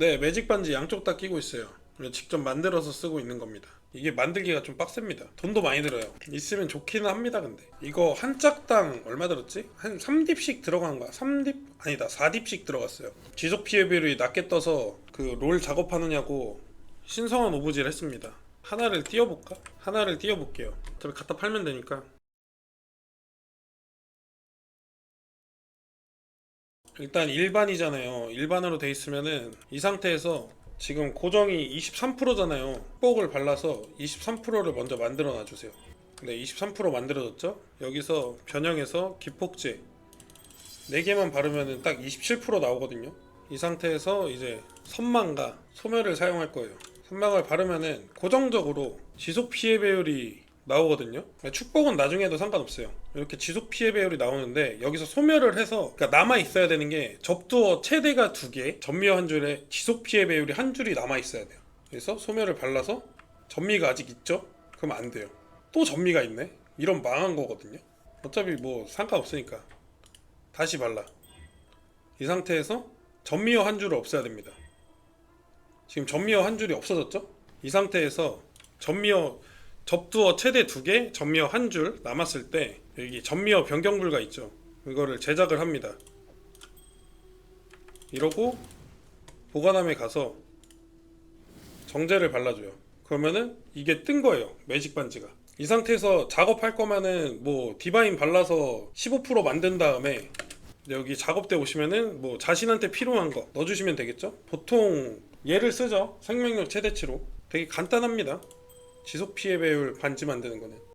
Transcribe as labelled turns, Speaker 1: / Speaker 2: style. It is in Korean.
Speaker 1: 네, 매직 반지 양쪽 다 끼고 있어요. 직접 만들어서 쓰고 있는 겁니다. 이게 만들기가 좀 빡셉니다. 돈도 많이 들어요. 있으면 좋기는 합니다, 근데. 이거 한 짝당 얼마 들었지? 한 3딥씩 들어간 거야. 3딥? 아니다, 4딥씩 들어갔어요. 지속 피해 비율이 낮게 떠서 그 롤 작업하느냐고 신성한 오브질 했습니다. 하나를 띄워볼까? 하나를 띄워볼게요. 어차피 갖다 팔면 되니까. 일단 일반이잖아요. 일반으로 돼 있으면은 이 상태에서 지금 고정이 23%잖아요. 뽁을 발라서 23%를 먼저 만들어 놔 주세요. 네, 23% 만들어졌죠? 여기서 변형해서 기폭제 4개만 바르면은 딱27% 나오거든요. 이 상태에서 이제 선망과 소멸을 사용할 거예요. 선망을 바르면은 고정적으로 지속 피해 배율이 나오거든요. 축복은 나중에도 상관없어요. 이렇게 지속 피해 배율이 나오는데 여기서 소멸을 해서 그러니까 남아 있어야 되는 게 접두어 최대가 두 개, 전미어 한 줄에 지속 피해 배율이 한 줄이 남아 있어야 돼요. 그래서 소멸을 발라서 전미가 아직 있죠? 그럼 안 돼요. 또 전미가 있네. 이런 망한 거거든요. 어차피 뭐 상관없으니까 다시 발라. 이 상태에서 전미어 한 줄을 없애야 됩니다. 지금 전미어 한 줄이 없어졌죠? 이 상태에서 전미어 접두어 최대 두 개, 전미어 한 줄 남았을 때 여기 전미어 변경 불가 있죠. 이거를 제작을 합니다. 이러고 보관함에 가서 정제를 발라줘요. 그러면은 이게 뜬 거예요. 매직 반지가. 이 상태에서 작업할 거면은 뭐 디바인 발라서 15% 만든 다음에 여기 작업대 오시면은 뭐 자신한테 필요한 거 넣어주시면 되겠죠? 보통 얘를 쓰죠. 생명력 최대치로. 되게 간단합니다. 지속 피해 배율 반지 만드는 거는